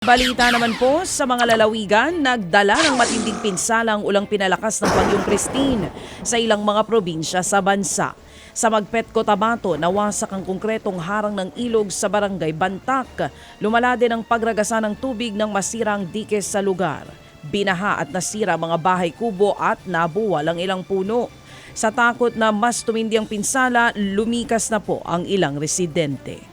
Balita naman po sa mga lalawigan, nagdala ng matinding pinsalang ulang pinalakas ng Bagyong Christine sa ilang mga probinsya sa bansa. Sa Magpet, Cotabato, nawasak ang konkretong harang ng ilog sa barangay Bantak. Lumala din ang pagragasa ng tubig ng masirang dike sa lugar. Binaha at nasira mga bahay kubo at nabuwal ang ilang puno. Sa takot na mas tumindi ang pinsala, lumikas na po ang ilang residente.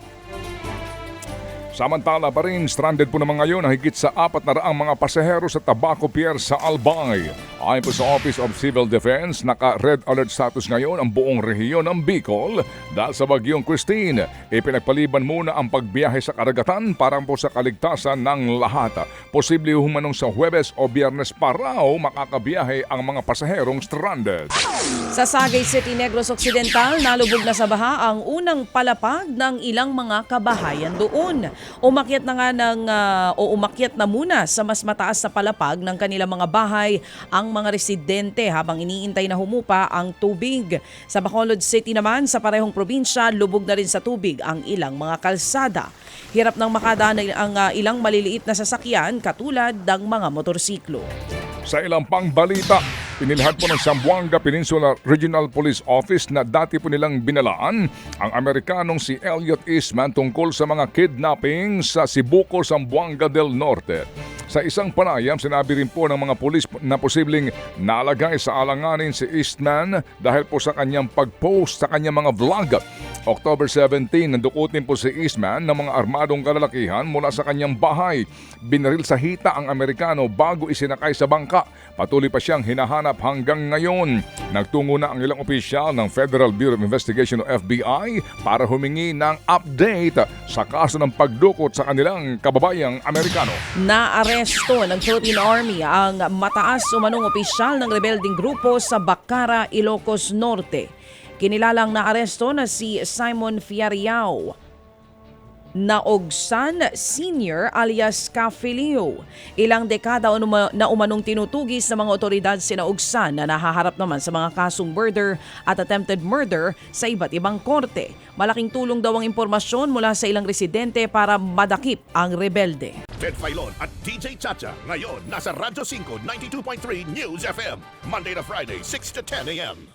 Samantala pa rin, stranded po naman ngayon ang higit sa apat na raang mga pasahero sa Tabaco Pier sa Albay. Ayon po sa Office of Civil Defense, naka-red alert status ngayon ang buong rehiyon ng Bicol dahil sa bagyong Christine. Ipinagpaliban muna ang pagbiyahe sa karagatan para po sa kaligtasan ng lahat. Posible humanong sa Huwebes o Biyernes pa raw makakabiyahe ang mga pasaherong stranded. Sa Sagay City, Negros Occidental, nalubog na sa baha ang unang palapag ng ilang mga kabahayan doon. Umakyat na nga ng, ah, o umakyat na muna sa mas mataas na palapag ng kanilang mga bahay ang mga residente habang iniintay na humupa ang tubig. Sa Bacolod City naman, sa parehong probinsya, lubog na rin sa tubig ang ilang mga kalsada. Hirap ng makadaan ang ah, ilang maliliit na sasakyan katulad ng mga motorsiklo. Sa ilang pang balita, pinilhan po ng Zamboanga Peninsula Regional Police Office na dati po nilang binalaan ang Amerikanong si Elliot Eastman tungkol sa mga kidnapping sa Sibuco, Zamboanga del Norte. Sa isang panayam, sinabi rin po ng mga pulis na posibleng nalagay sa alanganin si Eastman dahil po sa kanyang pag-post sa kanyang mga vlog. October 17, nandukutin po si Eastman ng mga armadong kalalakihan mula sa kanyang bahay. Binaril sa hita ang Amerikano bago isinakay sa bangka. Patuloy pa siyang hinahanap hanggang ngayon. Nagtungo na ang ilang opisyal ng Federal Bureau of Investigation o FBI para humingi ng update sa kaso ng pagdukot sa kanilang kababayang Amerikano. Naaresto ng Philippine Army ang mataas umanong opisyal ng rebelding grupo sa Bacara, Ilocos Norte. Kinilalang naaresto na si Simon Fiariao na Ogsan Senior alias Cafilio. Ilang dekada na umanong tinutugis ng mga otoridad sina Ogsan na nahaharap naman sa mga kasong murder at attempted murder sa iba't ibang korte. Malaking tulong daw ang impormasyon mula sa ilang residente para madakip ang rebelde. Ted Filon at DJ Chacha. Ngayon, nasa Radyo 5, 92.3 News FM. Monday to Friday, 6 to 10 a.m.